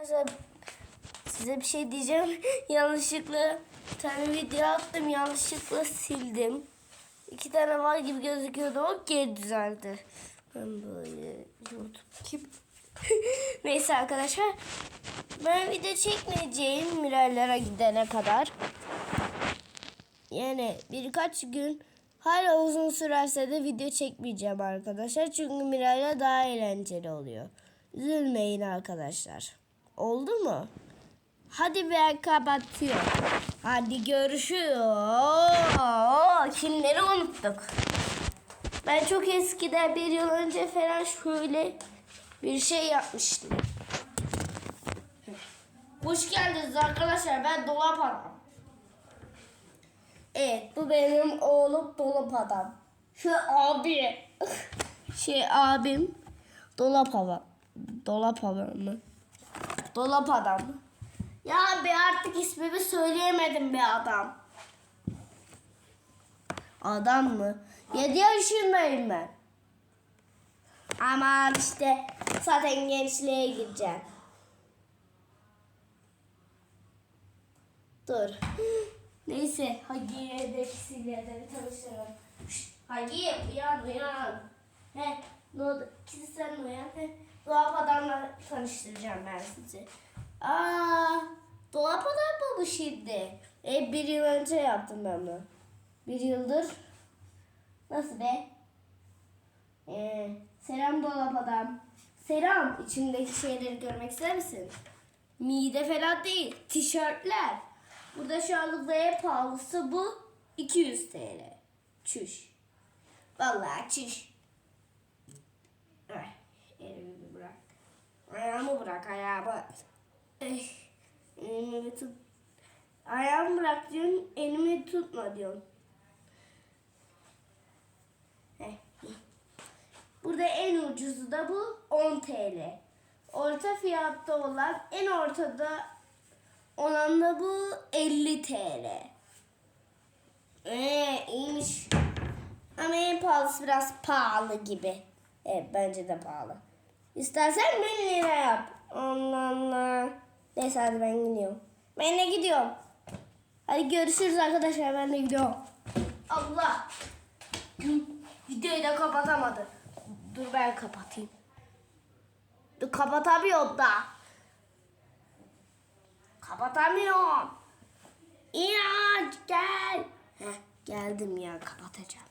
Arkadaşlar size bir şey diyeceğim. yanlışlıkla bir tane video attım. Yanlışlıkla sildim. İki tane var gibi gözüküyordu. O geri düzeldi. Ben böyle YouTube kim? Neyse arkadaşlar. Ben video çekmeyeceğim Miraylara gidene kadar. Yani birkaç gün hala uzun sürerse de video çekmeyeceğim arkadaşlar. Çünkü Mirayla daha eğlenceli oluyor. Üzülmeyin arkadaşlar. Oldu mu? Hadi ben kapatıyorum. Hadi görüşürüz. Oo, Kimleri unuttuk? Ben çok eskiden bir yıl önce falan şöyle bir şey yapmıştım. Hoş geldiniz arkadaşlar. Ben dolap adam. Evet bu benim oğlum dolap adam. Şu abi. şey abim dolap adam. Dolap adam mı? Dolap adam. Ya be artık ismimi söyleyemedim be adam. Adam mı? 7 yaşındayım ben. Aman işte zaten gençliğe gireceğim. Dur. Neyse Hagi'ye de ikisiyle de bir tanıştıralım. Hagi uyan uyan. He? İkisi. He, dolap adamla tanıştıracağım ben sizi. Aa, dolap adam mı bu şimdi? E, bir yıl önce yaptım ben bunu. Bir yıldır. Nasıl be? Ee, selam dolap adam. Selam. İçindeki şeyleri görmek ister misin? Mide falan değil. Tişörtler. Burada şu anlıkta en pahalısı bu. 200 TL. Çüş. Vallahi çüş. Ay, elimi bir bırak. Ayağımı bırak ayağımı. Eh, elimi tut. Ayağımı bırak diyorsun, elimi tutma diyorsun. Heh. Burada en ucuzu da bu 10 TL. Orta fiyatta olan en ortada olan da bu 50 TL. Ee, iyiymiş. Ama en pahalısı biraz pahalı gibi. Evet bence de pahalı. İstersen 1000 lira yap. Allah Allah. Neyse hadi ben gidiyorum. Ben de gidiyorum. Hadi görüşürüz arkadaşlar ben de gidiyorum. Allah. Videoyu da kapatamadı. Dur ben kapatayım. Dur kapatamıyorum da. Kapatamıyorum. İnanç gel. Heh, geldim ya kapatacağım.